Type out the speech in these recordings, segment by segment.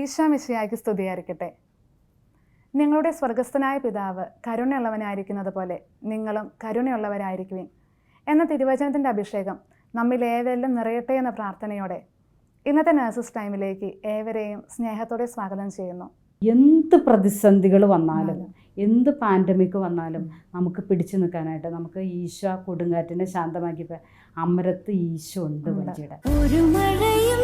ഈശോ മിശിയായ്ക്ക് സ്തുതിയായിരിക്കട്ടെ. നിങ്ങളുടെ സ്വർഗസ്ഥനായ പിതാവ് കരുണയുള്ളവനായിരിക്കുന്നത് പോലെ നിങ്ങളും കരുണയുള്ളവരായിരിക്കുവിൻ. എന്ന തിരുവചനത്തിന്റെ അഭിഷേകം നമ്മിൽ ഏവരെല്ലാം നിറയട്ടെ എന്ന പ്രാർത്ഥനയോടെ ഇന്നത്തെ നഴ്സസ് ടൈമിലേക്ക് ഏവരെയും സ്നേഹത്തോടെ സ്വാഗതം ചെയ്യുന്നു. എന്ത് പ്രതിസന്ധികൾ വന്നാലും എന്ത് പാൻഡമിക് വന്നാലും നമുക്ക് പിടിച്ചു നിൽക്കാനായിട്ട് നമുക്ക് ഈശോ കൊടുങ്കാറ്റിനെ ശാന്തമാക്കിയപ്പോൾ അമരത്ത് ഈശോ ഉണ്ട്. വഞ്ചിയുടെ ഒരു മഴയും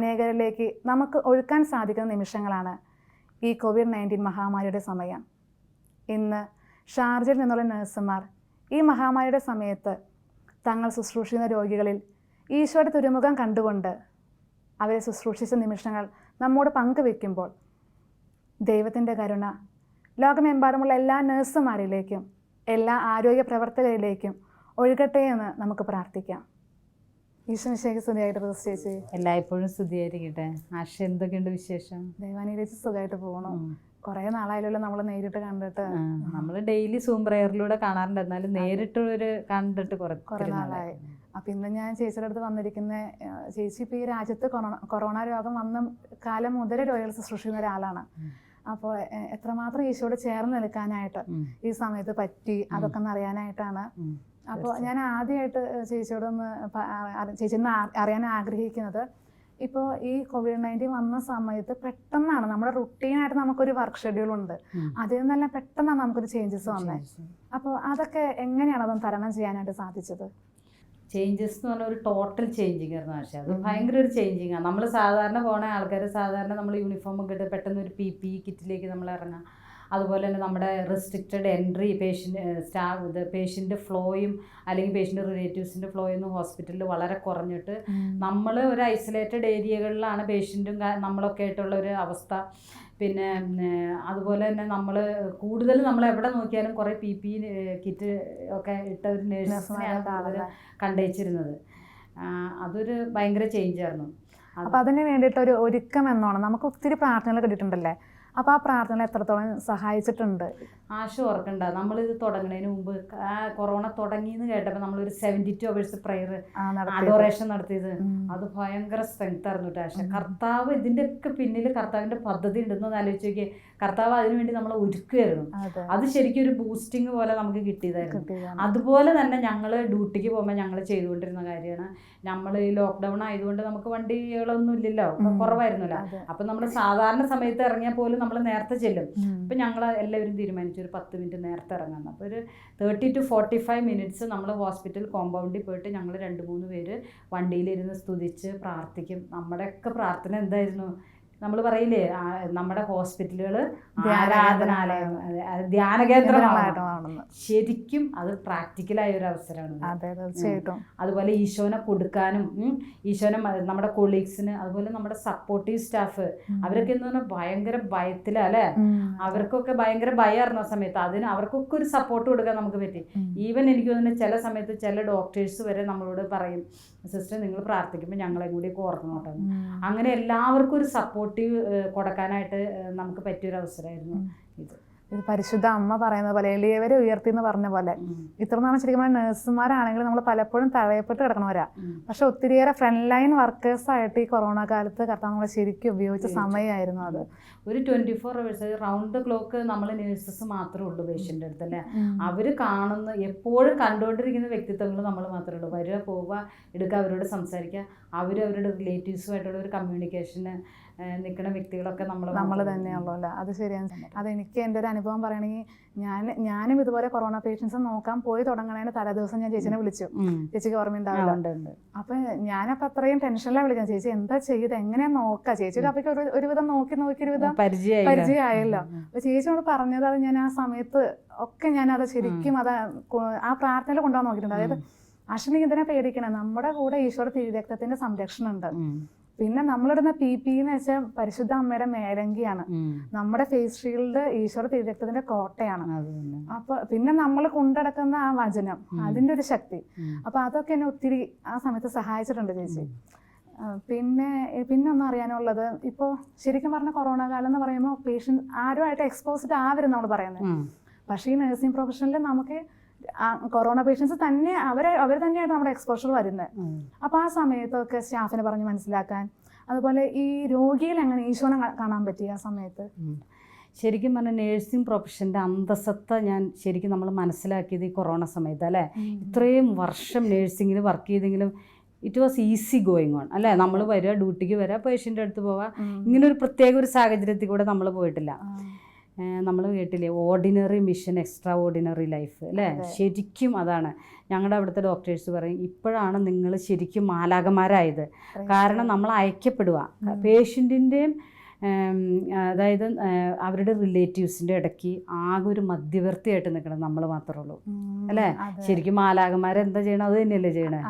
അനേകരിലേക്ക് നമുക്ക് ഒഴുക്കാൻ സാധിക്കുന്ന നിമിഷങ്ങളാണ് ഈ കോവിഡ് നയന്റീൻ മഹാമാരിയുടെ സമയം. ഇന്ന് ഷാർജയിൽ നിന്നുള്ള നഴ്സുമാർ ഈ മഹാമാരിയുടെ സമയത്ത് തങ്ങൾ ശുശ്രൂഷിക്കുന്ന രോഗികളിൽ ഈശോയുടെ തുരുമുഖം കണ്ടുകൊണ്ട് അവരെ ശുശ്രൂഷിച്ച നിമിഷങ്ങൾ നമ്മോട് പങ്കുവെക്കുമ്പോൾ ദൈവത്തിന്റെ കരുണ ലോകമെമ്പാടുമുള്ള എല്ലാ നഴ്സുമാരിലേക്കും എല്ലാ ആരോഗ്യ പ്രവർത്തകരിലേക്കും ഒഴുകട്ടെ എന്ന് നമുക്ക് പ്രാർത്ഥിക്കാം. ഈശ്വരശേഖർ സ്തുതിയായിട്ട് റോസ് ചേച്ചി എല്ലായ്പ്പോഴും സ്തുതിയായിരിക്കട്ടെ. ആശ എന്തൊക്കെയുണ്ട് വിശേഷം? ദൈവാനി ചേച്ചി സുഖമായിട്ട് പോകണം കുറേ നാളായാലല്ലോ നമ്മൾ നേരിട്ട് കണ്ടിട്ട്? നമ്മൾ ഡെയിലി സൂം പ്രയറിലൂടെ കാണാറുണ്ട്. എന്നാലും നേരിട്ട് ഒരു കണ്ടിട്ട് കുറെ നാളായി. അപ്പൊ ഇന്ന് ഞാൻ ചേച്ചിയുടെ അടുത്ത് വന്നിരിക്കുന്ന ചേച്ചി ഇപ്പൊ ഈ രാജ്യത്ത് കൊറോണ കൊറോണ രോഗം വന്ന കാലം മുതലേ രോഗികൾ ശുശ്രൂഷിക്കുന്ന ഒരാളാണ്. അപ്പോൾ എത്രമാത്രം ഈശോട് ചേർന്ന് നിൽക്കാനായിട്ട് ഈ സമയത്ത് പറ്റി അതൊക്കെ അറിയാനായിട്ടാണ് അപ്പോൾ ഞാൻ ആദ്യമായിട്ട് ചേച്ചിയോട് ഒന്ന് ചേച്ചി ഒന്ന് ആ- അറിയാൻ ആഗ്രഹിക്കുന്നത്. ഇപ്പോൾ ഈ കോവിഡ് നയന്റീൻ വന്ന സമയത്ത് പെട്ടെന്നാണ് നമ്മുടെ റുട്ടീനായിട്ട് നമുക്കൊരു വർക്ക് ഷെഡ്യൂൾ ഉണ്ട് അതിൽ നിന്നെല്ലാം പെട്ടെന്നാണ് നമുക്കൊരു ചേഞ്ചസ് വന്നത് അപ്പോൾ അതൊക്കെ എങ്ങനെയാണ് അതൊന്ന് തരണം ചെയ്യാനായിട്ട് സാധിച്ചത്? ചേഞ്ചസ് എന്ന് പറഞ്ഞാൽ ഒരു ടോട്ടൽ ചേഞ്ചിങ് ആയിരുന്നു ആശ. അത് ഭയങ്കര ഒരു ചേഞ്ചിങ് ആണ് നമ്മൾ സാധാരണ പോണ ആൾക്കാർ സാധാരണ നമ്മൾ യൂണിഫോം ഒക്കെ ഇട്ട് പെട്ടെന്ന് ഒരു പി പി കിറ്റിലേക്ക് നമ്മൾ ഇറങ്ങാം. അതുപോലെ തന്നെ നമ്മുടെ റെസ്ട്രിക്റ്റഡ് എൻട്രി പേഷ്യന്റ് സ്റ്റാഫ് ഇത് പേഷ്യന്റ് ഫ്ലോയും അല്ലെങ്കിൽ പേഷ്യന്റ് റിലേറ്റീവ്സിന്റെ ഫ്ലോയൊന്നും ഹോസ്പിറ്റലിൽ വളരെ കുറഞ്ഞിട്ട് നമ്മൾ ഒരു ഐസൊലേറ്റഡ് ഏരിയകളിലാണ് പേഷ്യന്റും നമ്മളൊക്കെ ആയിട്ടുള്ള ഒരു അവസ്ഥ. പിന്നെ അതുപോലെ തന്നെ നമ്മൾ കൂടുതൽ നമ്മൾ എവിടെ നോക്കിയാലും കുറേ പി പി കിറ്റ് ഒക്കെ ഇട്ട ഒരു നേഴ്സിനെയാണ് അവർ കണ്ടേച്ചിരുന്നത്. അതൊരു ഭയങ്കര ചേഞ്ചായിരുന്നു അപ്പം അതിന് വേണ്ടിയിട്ട് ഒരു ഒരുക്കം എന്നോണം നമുക്ക് ഒത്തിരി പ്രാർത്ഥനകൾ കിട്ടിയിട്ടുണ്ടല്ലേ അപ്പോൾ ആ പ്രാർത്ഥന എത്രത്തോളം സഹായിച്ചിട്ടുണ്ട്? ആശ ഓർക്കണ്ട നമ്മളിത് തുടങ്ങുന്നതിന് മുമ്പ് ആ കൊറോണ തുടങ്ങിയെന്ന് കേട്ടപ്പോൾ നമ്മളൊരു seventy two hours prayer adoration നടത്തിയത്. അത് ഭയങ്കര സ്ട്രെങ്ത് ആയിരുന്നു കേട്ടോ ആശ കർത്താവ് ഇതിന്റെയൊക്കെ പിന്നിൽ കർത്താവിന്റെ പദ്ധതി ഉണ്ടെന്ന് ആലോചിച്ച് നോക്കിയേ. കർത്താവ് അതിനുവേണ്ടി നമ്മളെ ഒരുക്കുമായിരുന്നു അതെ. ശരിക്കും ഒരു ബൂസ്റ്റിംഗ് പോലെ നമുക്ക് കിട്ടിയതായിരുന്നു. അതുപോലെ തന്നെ ഞങ്ങൾ ഡ്യൂട്ടിക്ക് പോകുമ്പോൾ ഞങ്ങൾ ചെയ്തുകൊണ്ടിരുന്ന കാര്യമാണ്. നമ്മൾ ഈ ലോക്ക്ഡൗൺ ആയതുകൊണ്ട് നമുക്ക് വണ്ടികളൊന്നും ഇല്ലല്ലോ. കുറവായിരുന്നല്ലോ. അപ്പം നമ്മൾ സാധാരണ സമയത്ത് ഇറങ്ങിയാൽ പോലും നമ്മൾ നേരത്തെ ചെല്ലും. അപ്പം ഞങ്ങൾ എല്ലാവരും തീരുമാനിച്ചു ഒരു പത്ത് മിനിറ്റ് നേരത്തെ ഇറങ്ങാൻ അപ്പോൾ ഒരു thirty to forty five minutes നമ്മൾ ഹോസ്പിറ്റൽ കോമ്പൗണ്ടിൽ പോയിട്ട് ഞങ്ങൾ രണ്ട് മൂന്ന് പേര് വണ്ടിയിലിരുന്ന് സ്തുതിച്ച് പ്രാർത്ഥിക്കും. നമ്മുടെയൊക്കെ പ്രാർത്ഥന എന്തായിരുന്നു? നമ്മൾ പറയില്ലേ നമ്മുടെ ഹോസ്പിറ്റലുകൾ ആരാധനാലയം ധ്യാന കേന്ദ്രമാണ് ശരിക്കും അത് പ്രാക്ടിക്കലായ ഒരു അവസരമാണ്. അതുപോലെ ഈശോനെ കൊടുക്കാനും ഈശോനെ നമ്മുടെ കൊളീഗ്സിന് അതുപോലെ നമ്മുടെ സപ്പോർട്ടീവ് സ്റ്റാഫ് അവരൊക്കെ എന്ന് പറഞ്ഞാൽ ഭയങ്കര ഭയത്തിലാ അല്ലേ? അവർക്കൊക്കെ ഭയങ്കര ഭയമായിരുന്ന സമയത്ത്. അതിന് അവർക്കൊക്കെ ഒരു സപ്പോർട്ട് കൊടുക്കാൻ നമുക്ക് പറ്റി. ഈവൻ എനിക്ക് തോന്നുന്നു ചില സമയത്ത് ചില ഡോക്ടേഴ്സ് വരെ നമ്മളോട് പറയും സിസ്റ്റർ നിങ്ങൾ പ്രാർത്ഥിക്കുമ്പോൾ ഞങ്ങളെ കൂടി ഓർക്കണോട്ടെ. അങ്ങനെ എല്ലാവർക്കും ഒരു സപ്പോർട്ടീവ് കൊടുക്കാനായിട്ട് നമുക്ക് പറ്റിയൊരു അവസരമായിരുന്നു. ഇത് ഇത് പരിശുദ്ധ അമ്മ പറയുന്ന പോലെ എളിയവരെ ഉയർത്തി എന്ന് പറഞ്ഞ പോലെ. ഉം. ഇത്ര നാളെ ശരിക്കും പറഞ്ഞാൽ നഴ്സുമാരാണെങ്കിലും നമ്മൾ പലപ്പോഴും തഴയപ്പെട്ട് കിടക്കണവരാ പക്ഷെ ഒത്തിരിയേറെ ഫ്രണ്ട് ലൈൻ വർക്കേഴ്സ് ആയിട്ട് ഈ കൊറോണ കാലത്ത് കർത്താവ് നമ്മളെ ശരിക്കും ഉപയോഗിച്ച സമയമായിരുന്നു അത്. ഒരു twenty four hours round the clock nurses nurses മാത്രമേ ഉള്ളൂ പേഷ്യന്റെ അടുത്ത് അല്ലേ? അവർ കാണുന്ന എപ്പോഴും കണ്ടുകൊണ്ടിരിക്കുന്ന വ്യക്തിത്വങ്ങൾ നമ്മൾ മാത്രമേ ഉള്ളൂ. വരിക പോവുക എടുക്കുക അവരോട് സംസാരിക്കുക. അവർ അവരുടെ റിലേറ്റീവ്സുമായിട്ടുള്ള ഒരു കമ്മ്യൂണിക്കേഷന് നിൽക്കുന്ന വ്യക്തികളൊക്കെ നമ്മൾ നമ്മൾ തന്നെയുള്ളൂ അല്ലേ അത് ശരിയാണ്. അതെനിക്ക് എന്റെ ഒരു അനുഭവം പറയണമെങ്കിൽ ഞാൻ ഞാനും ഇതുപോലെ കൊറോണ പേഷ്യൻസ് നോക്കാൻ പോയി തുടങ്ങണേന് തലേദിവസം ഞാൻ ചേച്ചിനെ വിളിച്ചു. ചേച്ചിക്ക് ഓർമ്മയുണ്ടാവില്ല അപ്പൊ ഞാനപ്പോ അത്രയും ടെൻഷനിലാണ് വിളിക്കുന്നത് ചേച്ചി എന്താ ചെയ്ത് എങ്ങനെയാ നോക്കാം? ചേച്ചിക്ക് അപ്പൊ ഒരു ഒരുവിധം നോക്കി നോക്കി ഒരുവിധം പരിചയമായി പരിചയമായല്ലോ. അപ്പൊ ചേച്ചിയോട് പറഞ്ഞത് അത് ഞാൻ ആ സമയത്ത് ഒക്കെ ഞാൻ അത് ശരിക്കും അത് ആ പ്രാർത്ഥനയിൽ കൊണ്ടുപോകാൻ നോക്കിയിട്ടുണ്ട്. അതായത് അശ്വിനി ഇതിനെ പേടിക്കണം. നമ്മുടെ കൂടെ ഈശ്വര തിരുരക്തത്തിന്റെ സംരക്ഷണം ഉണ്ട്. പിന്നെ നമ്മളിടുന്ന പി പി എന്ന് വെച്ചാൽ പരിശുദ്ധ അമ്മയുടെ മേലങ്കിയാണ്. നമ്മുടെ ഫേസ് ഷീൽഡ് ഈശ്വര തിരുരക്തത്തിന്റെ കോട്ടയാണ്. അപ്പൊ പിന്നെ നമ്മൾ കൊണ്ടടക്കുന്ന ആ വചനം അതിന്റെ ഒരു ശക്തി. അപ്പൊ അതൊക്കെ എന്നെ ഒത്തിരി ആ സമയത്ത് സഹായിച്ചിട്ടുണ്ട് ചേച്ചി. പിന്നെ പിന്നെ ഒന്ന് അറിയാനുള്ളത് ഇപ്പോൾ ശരിക്കും പറഞ്ഞ കൊറോണ കാലം എന്ന് പറയുമ്പോൾ പേഷ്യൻ ആരുമായിട്ട് എക്സ്പോസ്ഡ് ആവരും നമ്മൾ പറയുന്നത്. പക്ഷേ ഈ നഴ്സിംഗ് പ്രൊഫഷനിൽ നമുക്ക് കൊറോണ പേഷ്യൻസ് തന്നെ അവരെ അവർ തന്നെയാണ് നമ്മുടെ എക്സ്പോഷർ വരുന്നത്. അപ്പോൾ ആ സമയത്തൊക്കെ സ്റ്റാഫിനെ പറഞ്ഞ് മനസ്സിലാക്കാൻ. അതുപോലെ ഈ രോഗിയിൽ എങ്ങനെ ഈശോനെ കാണാൻ പറ്റി ആ സമയത്ത്? ശരിക്കും പറഞ്ഞാൽ നേഴ്സിംഗ് പ്രൊഫഷന്റെ അന്തസത്ത ഞാൻ ശരിക്കും നമ്മൾ മനസ്സിലാക്കിയത് ഈ കൊറോണ സമയത്ത് അല്ലേ? ഇത്രയും വർഷം നേഴ്സിങ്ങിൽ വർക്ക് ചെയ്തെങ്കിലും it was easy going on അല്ലേ? നമ്മൾ വരിക ഡ്യൂട്ടിക്ക് വരിക പേഷ്യന്റെ അടുത്ത് പോവുക ഇങ്ങനെ ഒരു പ്രത്യേക ഒരു സാഹചര്യത്തിൽ കൂടെ നമ്മൾ പോയിട്ടില്ല. നമ്മൾ കേട്ടില്ലേ ordinary mission extra ordinary life അല്ലേ ശരിക്കും അതാണ്. ഞങ്ങളുടെ അവിടുത്തെ ഡോക്ടേഴ്സ് പറയും ഇപ്പോഴാണ് നിങ്ങൾ ശരിക്കും മാലാകന്മാരായത് കാരണം നമ്മൾ അയക്കപ്പെടുക. പേഷ്യന്റിന്റെയും അതായത് അവരുടെ റിലേറ്റീവ്സിന്റെ ഇടയ്ക്ക് ആകെ ഒരു മധ്യവർത്തിയായിട്ട് നിൽക്കണം നമ്മൾ മാത്രമേ ഉള്ളൂ അല്ലേ? ശരിക്കും മാലാകന്മാരെന്താ ചെയ്യണം അത് തന്നെയല്ലേ ചെയ്യണേ?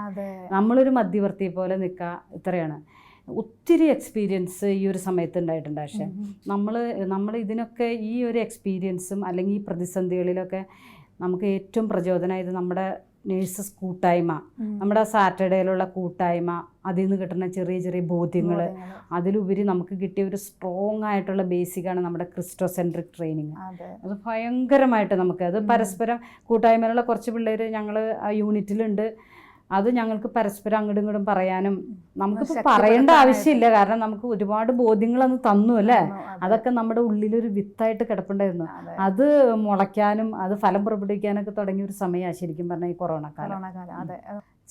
നമ്മളൊരു മധ്യവർത്തിയെ പോലെ നിൽക്കുക ഇത്രയാണ്. ഒത്തിരി എക്സ്പീരിയൻസ് ഈ ഒരു സമയത്ത് ഉണ്ടായിട്ടുണ്ട് പക്ഷേ നമ്മൾ നമ്മൾ ഇതിനൊക്കെ ഈ ഒരു എക്സ്പീരിയൻസും അല്ലെങ്കിൽ ഈ പ്രതിസന്ധികളിലൊക്കെ നമുക്ക് ഏറ്റവും പ്രചോദനമായത് നമ്മുടെ നേഴ്സസ് കൂട്ടായ്മ നമ്മുടെ സാറ്റർഡേയിലുള്ള കൂട്ടായ്മ അതിൽ നിന്ന് കിട്ടുന്ന ചെറിയ ചെറിയ ബോധ്യങ്ങൾ അതിലുപരി നമുക്ക് കിട്ടിയ ഒരു സ്ട്രോങ് ആയിട്ടുള്ള ബേസിക്കാണ് നമ്മുടെ ക്രിസ്റ്റോ സെൻട്രിക് ട്രെയിനിങ് അതെ ഭയങ്കരമായിട്ട് നമുക്ക് അത് പരസ്പരം കൂട്ടായ്മയിലുള്ള കുറച്ച് പിള്ളേർ ഞങ്ങൾ ആ യൂണിറ്റിലുണ്ട് അത് ഞങ്ങൾക്ക് പരസ്പരം അങ്ങോട്ടും ഇങ്ങോട്ടും പറയാനും നമുക്ക് പറയേണ്ട ആവശ്യമില്ല. കാരണം നമുക്ക് ഒരുപാട് ബോധ്യങ്ങൾ അന്ന് തന്നു അല്ലേ? അതൊക്കെ നമ്മുടെ ഉള്ളിലൊരു വിത്തായിട്ട് കിടപ്പുണ്ടായിരുന്നു. അതെ. മുളയ്ക്കാനും അത് ഫലം പുറപ്പെടുവിക്കാനൊക്കെ തുടങ്ങിയ ഒരു സമയമാണ് ശരിക്കും പറഞ്ഞാൽ ഈ കൊറോണ കാലം. അതെ.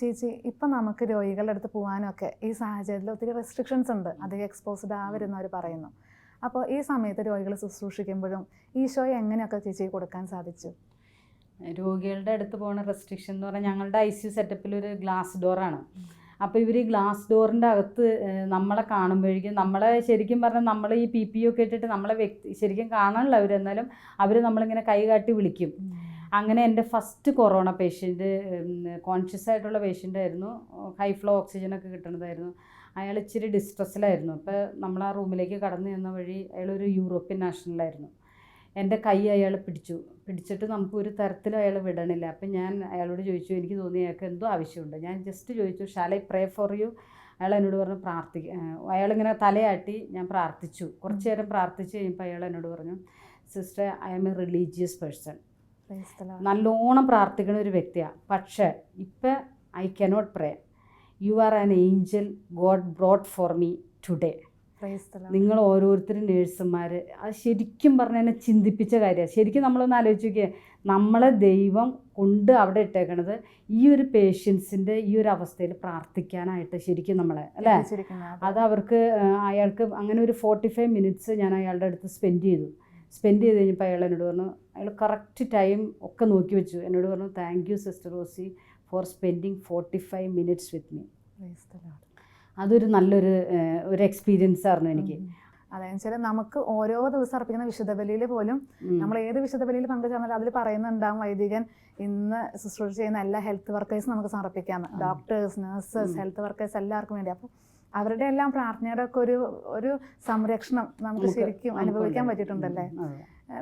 ചേച്ചി ഇപ്പൊ നമുക്ക് രോഗികളുടെ അടുത്ത് പോകാനൊക്കെ ഈ സാഹചര്യത്തിൽ ഒത്തിരി റെസ്ട്രിക്ഷൻസ് ഉണ്ട്. അധികം എക്സ്പോസ്ഡ് ആവരുന്നവർ പറയുന്നു. അപ്പോൾ ഈ സമയത്ത് രോഗികളെ ശുശ്രൂഷിക്കുമ്പോഴും ഈശോയെ എങ്ങനെയൊക്കെ ചേച്ചി കൊടുക്കാൻ സാധിച്ചു? രോഗികളുടെ അടുത്ത് പോകുന്ന റെസ്ട്രിക്ഷൻ എന്ന് പറഞ്ഞാൽ ഞങ്ങളുടെ ഐ സി സെറ്റപ്പിൽ ഒരു ഗ്ലാസ് ഡോറാണ് അപ്പോൾ ഇവർ ഈ ഗ്ലാസ് ഡോറിന്റെ അകത്ത് നമ്മളെ കാണുമ്പോഴേക്കും നമ്മളെ ശരിക്കും പറഞ്ഞാൽ നമ്മൾ ഈ പി പി ഒക്കെ ഇട്ടിട്ട് നമ്മളെ വ്യക്തി ശരിക്കും കാണാനില്ല അവർ എന്നാലും അവർ നമ്മളിങ്ങനെ കൈ കാട്ടി വിളിക്കും. അങ്ങനെ എന്റെ ഫസ്റ്റ് കൊറോണ പേഷ്യന്റ് കോൺഷ്യസ് ആയിട്ടുള്ള പേഷ്യന്റ് ആയിരുന്നു. ഹൈ ഫ്ലോ ഓക്സിജനൊക്കെ കിട്ടണതായിരുന്നു. അയാൾ ഇച്ചിരി ഡിസ്ട്രെസ്സിലായിരുന്നു അപ്പോൾ നമ്മൾ ആ റൂമിലേക്ക് കടന്നു ചെന്ന വഴി അയാളൊരു യൂറോപ്യൻ നാഷണലായിരുന്നു എന്റെ കൈ അയാൾ പിടിച്ചു. പിടിച്ചിട്ട് നമുക്ക് ഒരു തരത്തിലും അയാൾ വിടണില്ല. അപ്പം ഞാൻ അയാളോട് ചോദിച്ചു എനിക്ക് തോന്നി അയാൾക്ക് എന്തോ ആവശ്യമുണ്ട്. ഞാൻ ജസ്റ്റ് ചോദിച്ചു shall I pray for you? അയാൾ എന്നോട് പറഞ്ഞു പ്രാർത്ഥിക്ക അയാളിങ്ങനെ തലയാട്ടി ഞാൻ പ്രാർത്ഥിച്ചു. കുറച്ച് നേരം പ്രാർത്ഥിച്ച് കഴിഞ്ഞപ്പോൾ അയാൾ എന്നോട് പറഞ്ഞു sister I am a religious person. നല്ലോണം പ്രാർത്ഥിക്കുന്ന ഒരു വ്യക്തിയാണ് പക്ഷേ ഇപ്പം I cannot pray. You are an angel God brought for me today. നിങ്ങൾ ഓരോരുത്തരും നേഴ്സുമാർ അത് ശരിക്കും പറഞ്ഞ എന്നെ ചിന്തിപ്പിച്ച കാര്യമാണ് ശരിക്കും നമ്മളൊന്ന് ആലോചിച്ച് നോക്കിയാൽ നമ്മളെ ദൈവം കൊണ്ട് അവിടെ ഇട്ടേക്കണത് ഈ ഒരു പേഷ്യൻസിന്റെ ഈ ഒരു അവസ്ഥയിൽ പ്രാർത്ഥിക്കാനായിട്ട് ശരിക്കും നമ്മളെ അല്ലേ. അതെ. അവർക്ക് അയാൾക്ക് അങ്ങനെ ഒരു ഫോർട്ടി ഫൈവ് മിനിറ്റ്സ് ഞാൻ അയാളുടെ അടുത്ത് സ്പെൻഡ് ചെയ്തു സ്പെൻഡ് ചെയ്ത് കഴിഞ്ഞപ്പോൾ അയാൾ എന്നോട് പറഞ്ഞു അയാൾ കറക്റ്റ് ടൈം ഒക്കെ നോക്കി വെച്ചു എന്നോട് പറഞ്ഞു thank you sister Rosy for spending forty five minutes with me. അതൊരു നല്ലൊരു ഒരു എക്സ്പീരിയൻസ് ആയിരുന്നു എനിക്ക്. അതായത് വെച്ചാൽ നമുക്ക് ഓരോ ദിവസം അർപ്പിക്കുന്ന വിശുദ്ധ ബലിയിൽ പോലും നമ്മൾ ഏത് വിശുദ്ധ ബലിയിൽ പങ്കുചേർന്നാലും അതിൽ പറയുന്നുണ്ടാവും വൈദികൻ ഇന്ന് ശുശ്രൂഷ ചെയ്യുന്ന എല്ലാ ഹെൽത്ത് വർക്കേഴ്സും നമുക്ക് സമർപ്പിക്കാമെന്ന് ഡോക്ടേഴ്സ് നഴ്സസ് ഹെൽത്ത് വർക്കേഴ്സ് എല്ലാവർക്കും വേണ്ടി. അപ്പോൾ അവരുടെ എല്ലാം പ്രാർത്ഥനയുടെ ഒക്കെ ഒരു ഒരു സംരക്ഷണം നമുക്ക് ശരിക്കും അനുഭവിക്കാൻ. പറ്റിയിട്ടുണ്ടല്ലേ?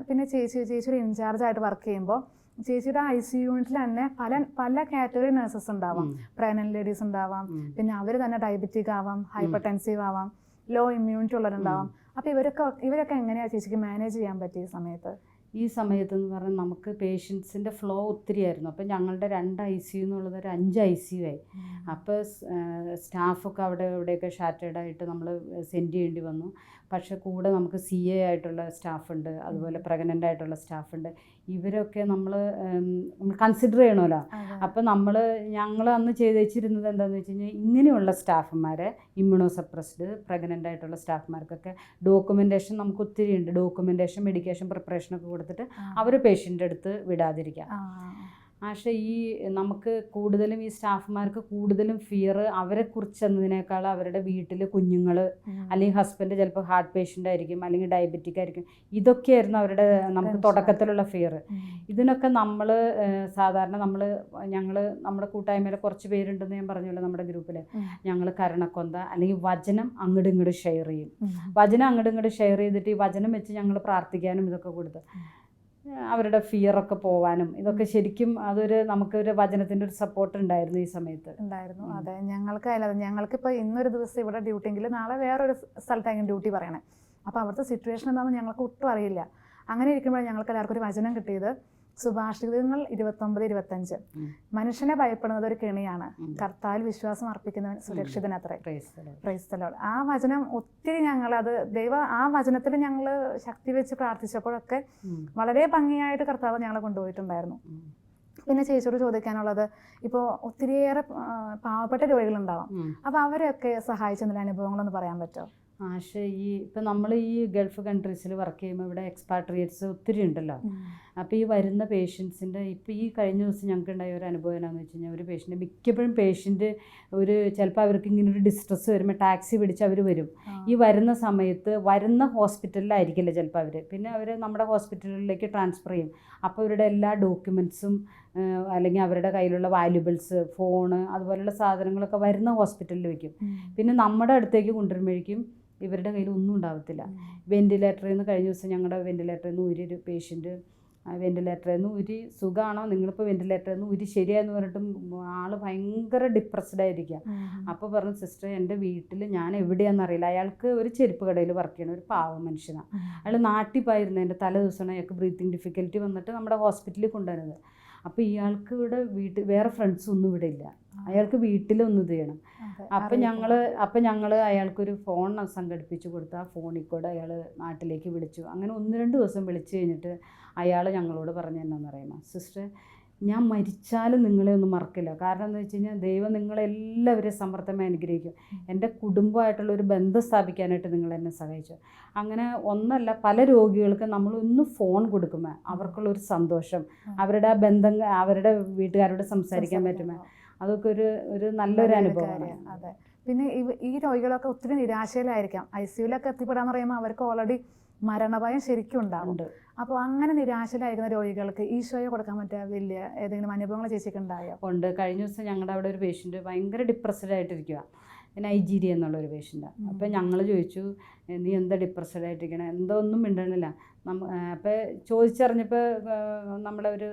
പിന്നെ ചേച്ചി ചേച്ചി ഒരു ഇൻചാർജ് ആയിട്ട് വർക്ക് ചെയ്യുമ്പോൾ ചേച്ചിയുടെ ഐ സി യൂണിറ്റിൽ തന്നെ പല പല കാറ്റഗറി നഴ്സസ് ഉണ്ടാവാം. പ്രഗ്നന്റ് ലേഡീസ് ഉണ്ടാവാം. പിന്നെ അവർ തന്നെ ഡയബറ്റിക് ആവാം ഹൈപ്പർ ടെൻസീവ് ആവാം ലോ ഇമ്മ്യൂണിറ്റി ഉള്ളവരുണ്ടാവാം. അപ്പോൾ ഇവരൊക്കെ ഇവരൊക്കെ എങ്ങനെയാണ് ചേച്ചിക്ക് മാനേജ് ചെയ്യാൻ പറ്റിയ സമയത്ത്? ഈ സമയത്ത് എന്ന് പറഞ്ഞാൽ നമുക്ക് പേഷ്യൻസിന്റെ ഫ്ലോ ഒത്തിരി ആയിരുന്നു അപ്പം ഞങ്ങളുടെ രണ്ട് ഐ സി യു എന്നുള്ളത് ഒരു അഞ്ച് ഐ സി യു ആയി. അപ്പോൾ സ്റ്റാഫൊക്കെ അവിടെ ഇവിടെയൊക്കെ ഷാറ്റേഡായിട്ട് നമ്മൾ സെൻഡ് ചെയ്യേണ്ടി വന്നു. പക്ഷേ കൂടെ നമുക്ക് സി എ ആയിട്ടുള്ള സ്റ്റാഫുണ്ട് അതുപോലെ പ്രഗ്നന്റ് ആയിട്ടുള്ള സ്റ്റാഫുണ്ട് ഇവരൊക്കെ നമ്മൾ കൺസിഡർ ചെയ്യണമല്ലോ. അപ്പം നമ്മൾ ഞങ്ങൾ അന്ന് ചെയ്ത് വെച്ചിരുന്നത് എന്താണെന്ന് വെച്ച് കഴിഞ്ഞാൽ ഇങ്ങനെയുള്ള സ്റ്റാഫുമാരെ ഇമ്മ്യൂണോ സപ്രസ്ഡ് പ്രഗ്നന്റ് ആയിട്ടുള്ള സ്റ്റാഫുമാർക്കൊക്കെ ഡോക്യുമെന്റേഷൻ നമുക്ക് ഒത്തിരി ഉണ്ട്. ഡോക്യുമെന്റേഷൻ മെഡിക്കേഷൻ പ്രിപ്പറേഷനൊക്കെ കൊടുത്തിട്ട് അവർ പേഷ്യന്റെ അടുത്ത് വിടാതിരിക്കുക പക്ഷേ ഈ നമുക്ക് കൂടുതലും ഈ സ്റ്റാഫ്മാർക്ക് കൂടുതലും ഫിയർ അവരെ കുറിച്ച് എന്നതിനേക്കാൾ അവരുടെ വീട്ടിൽ കുഞ്ഞുങ്ങൾ അല്ലെങ്കിൽ ഹസ്ബൻഡ് ചിലപ്പോൾ ഹാർട്ട് പേഷ്യന്റ് ആയിരിക്കും അല്ലെങ്കിൽ ഡയബറ്റിക് ആയിരിക്കും. ഇതൊക്കെയായിരുന്നു അവരുടെ നമുക്ക് തുടക്കത്തിലുള്ള ഫിയർ ഇതിനൊക്കെ നമ്മൾ സാധാരണ നമ്മൾ ഞങ്ങൾ നമ്മുടെ കൂട്ടായ്മയിൽ കുറച്ച് പേരുണ്ടെന്ന് ഞാൻ പറഞ്ഞല്ലോ നമ്മുടെ ഗ്രൂപ്പിൽ ഞങ്ങൾ കരണക്കൊന്ത അല്ലെങ്കിൽ വചനം അങ്ങോട്ടും ഇങ്ങോട്ടും ഷെയർ ചെയ്യും. വചനം അങ്ങോട്ടും ഇങ്ങോട്ടും ഷെയർ ചെയ്തിട്ട് ഈ വചനം വെച്ച് ഞങ്ങൾ പ്രാർത്ഥിക്കാനും ഇതൊക്കെ കൊടുത്ത്. അവരുടെ ഫിയറൊക്കെ പോവാനും ഇതൊക്കെ ശരിക്കും അതൊരു നമുക്കൊരു വചനത്തിന്റെ ഒരു സപ്പോർട്ട് ഉണ്ടായിരുന്നു ഈ സമയത്ത്. ഉണ്ടായിരുന്നു. അതെ ഞങ്ങൾക്ക് അല്ലാതെ ഞങ്ങൾക്കിപ്പോൾ ഇന്നൊരു ദിവസം ഇവിടെ ഡ്യൂട്ടി എങ്കിൽ നാളെ വേറൊരു സ്ഥലത്തായിരിക്കും ഡ്യൂട്ടി പറയണേ. അപ്പോൾ അവിടുത്തെ സിറ്റുവേഷൻ എന്താണെന്ന് ഞങ്ങൾക്ക് ഒട്ടും അറിയില്ല. അങ്ങനെ ഇരിക്കുമ്പോഴാണ് ഞങ്ങൾക്ക് എല്ലാവർക്കും ഒരു വചനം കിട്ടിയത്. സുഭാഷിതങ്ങൾ ഇരുപത്തൊമ്പത് ഇരുപത്തഞ്ച്. അഞ്ച് മനുഷ്യനെ ഭയപ്പെടുന്നത് ഒരു കെണിയാണ്. കർത്താവിൽ വിശ്വാസം അർപ്പിക്കുന്നവൻ സുരക്ഷിതനത്രേ. ക്രൈസ്തലോട് ആ വചനം ഒത്തിരി ഞങ്ങൾ അത് ദൈവ ആ വചനത്തിൽ ഞങ്ങൾ ശക്തി വെച്ച് പ്രാർത്ഥിച്ചപ്പോഴൊക്കെ. വളരെ ഭംഗിയായിട്ട് കർത്താവ് ഞങ്ങളെ കൊണ്ടുപോയിട്ടുണ്ടായിരുന്നു. പിന്നെ ചേച്ചിയോട് ചോദിക്കാനുള്ളത് ഇപ്പോൾ ഒത്തിരിയേറെ പാവപ്പെട്ട രോഗികളുണ്ടാവാം. അപ്പോൾ അവരെയൊക്കെ സഹായിച്ചെന്നുള്ള അനുഭവങ്ങളൊന്ന് പറയാൻ പറ്റുമോ ആശ ഈ ഇപ്പം നമ്മൾ ഈ ഗൾഫ് കൺട്രീസിൽ വർക്ക് ചെയ്യുമ്പോൾ ഇവിടെ എക്സ്പാട്രിയേറ്റ്സ് ഒത്തിരി ഉണ്ടല്ലോ. അപ്പോൾ ഈ വരുന്ന പേഷ്യൻസിന്റെ ഇപ്പോൾ ഈ കഴിഞ്ഞ ദിവസം ഞങ്ങൾക്ക് ഉണ്ടായ ഒരു അനുഭവം എന്താണെന്ന് വെച്ച് കഴിഞ്ഞാൽ ഒരു പേഷ്യന്റ് മിക്കപ്പോഴും പേഷ്യന്റ് ഒരു ചിലപ്പോൾ അവർക്ക് ഇങ്ങനെ ഒരു ഡിസ്ട്രസ് വരുമ്പോൾ ടാക്സി പിടിച്ച് അവർ വരും. ഈ വരുന്ന സമയത്ത് വരുന്ന ഹോസ്പിറ്റലിലായിരിക്കില്ല ചിലപ്പോൾ അവർ പിന്നെ അവർ നമ്മുടെ ഹോസ്പിറ്റലിലേക്ക് ട്രാൻസ്ഫർ ചെയ്യും. അപ്പോൾ അവരുടെ എല്ലാ ഡോക്യുമെന്റ്സും അല്ലെങ്കിൽ അവരുടെ കയ്യിലുള്ള വാല്യുബിൾസ് ഫോണ് അതുപോലുള്ള സാധനങ്ങളൊക്കെ വരുന്ന ഹോസ്പിറ്റലിൽ വെക്കും. പിന്നെ നമ്മുടെ അടുത്തേക്ക് കൊണ്ടുവരുമ്പോഴേക്കും ഇവരുടെ കയ്യിൽ ഒന്നും ഉണ്ടാവത്തില്ല. വെന്റിലേറ്ററിൽ നിന്ന് കഴിഞ്ഞ ദിവസം ഞങ്ങളുടെ വെന്റിലേറ്ററിൽ നിന്ന് ഒരു പേഷ്യന്റ് വെന്റിലേറ്ററിൽ നിന്ന് ഉരി സുഖമാണോ നിങ്ങളിപ്പോൾ വെന്റിലേറ്ററിൽ നിന്ന് ഉരി ശരിയായെന്ന് പറഞ്ഞിട്ടും ആൾ ഭയങ്കര ഡിപ്രസ്ഡ് ആയിരിക്കുക അപ്പോൾ പറഞ്ഞു സിസ്റ്റർ എന്റെ വീട്ടിൽ ഞാൻ എവിടെയാണെന്ന് അറിയില്ല. അയാൾക്ക് ഒരു ചെരുപ്പ് കടയിൽ വർക്ക് ചെയ്യണ ഒരു പാവ മനുഷ്യനാണ് അയാൾ നാട്ടിൽ പോയിരുന്നു എന്റെ തലേ ദിവസമാണ് അയാൾക്ക് ബ്രീത്തിങ് ഡിഫിക്കൽറ്റി വന്നിട്ട് നമ്മുടെ ഹോസ്പിറ്റലിൽ കൊണ്ടുവരുന്നത് അപ്പോൾ ഇയാൾക്ക് ഇവിടെ വീട്ടിൽ വേറെ ഫ്രണ്ട്സ് ഒന്നും ഇവിടെ ഇല്ല. അയാൾക്ക് വീട്ടിലൊന്നും ഇത് ചെയ്യണം. അപ്പം ഞങ്ങൾ അപ്പം ഞങ്ങൾ അയാൾക്കൊരു ഫോൺ സംഘടിപ്പിച്ച് കൊടുത്ത് ആ ഫോണിൽ കൂടെ അയാൾ നാട്ടിലേക്ക് വിളിച്ചു. അങ്ങനെ ഒന്ന് രണ്ട് ദിവസം വിളിച്ചു കഴിഞ്ഞിട്ട് അയാൾ ഞങ്ങളോട് പറഞ്ഞു എന്നാന്ന് അറിയണം സിസ്റ്റർ ഞാൻ മരിച്ചാലും നിങ്ങളെ ഒന്നും മറക്കില്ല. കാരണം എന്താ വെച്ച് കഴിഞ്ഞാൽ ദൈവം നിങ്ങളെല്ലാവരെയും സമർത്ഥമായി അനുഗ്രഹിക്കും. എന്റെ കുടുംബമായിട്ടുള്ള ഒരു ബന്ധം സ്ഥാപിക്കാനായിട്ട് നിങ്ങൾ എന്നെ സഹായിച്ചു. അങ്ങനെ ഒന്നല്ല പല രോഗികൾക്ക് നമ്മളൊന്ന് ഫോൺ കൊടുക്കുമ്പോൾ അവർക്കുള്ള ഒരു സന്തോഷം. അവരുടെ ആ ബന്ധം അവരുടെ വീട്ടുകാരോട് സംസാരിക്കാൻ പറ്റുമോ. അതൊക്കെ ഒരു ഒരു നല്ലൊരു അനുഭവമാണ്. അതെ. പിന്നെ ഈ രോഗികളൊക്കെ ഒത്തിരി നിരാശയിലായിരിക്കാം. ഐ സിയുലൊക്കെ എത്തിപ്പെടാന്ന് പറയുമ്പോൾ അവർക്ക് ഓൾറെഡി മരണഭയം ശരിക്കും ഉണ്ടാവും. ഉണ്ട്. അപ്പോൾ അങ്ങനെ നിരാശരായിരിക്കുന്ന രോഗികൾക്ക് ഈശോയെ കൊടുക്കാൻ പറ്റിയ വലിയ ഏതെങ്കിലും അനുഭവങ്ങൾ ചേച്ചിക്ക് ഉണ്ടായോ? ഉണ്ട്. കഴിഞ്ഞ ദിവസം ഞങ്ങളുടെ അവിടെ ഒരു പേഷ്യന്റ് ഭയങ്കര ഡിപ്രസ്ഡ് ആയിട്ടിരിക്കുക നൈജീരിയ എന്നുള്ള ഒരു പേഷ്യന്റ് ഉം. അപ്പോൾ ഞങ്ങൾ ചോദിച്ചു നീ എന്താ ഡിപ്രസ്ഡ് ആയിട്ടിരിക്കണേ? എന്തോ ഒന്നും മിണ്ടണില്ല. നമ്മ അപ്പോൾ ചോദിച്ചറിഞ്ഞപ്പോൾ നമ്മളെ ഒരു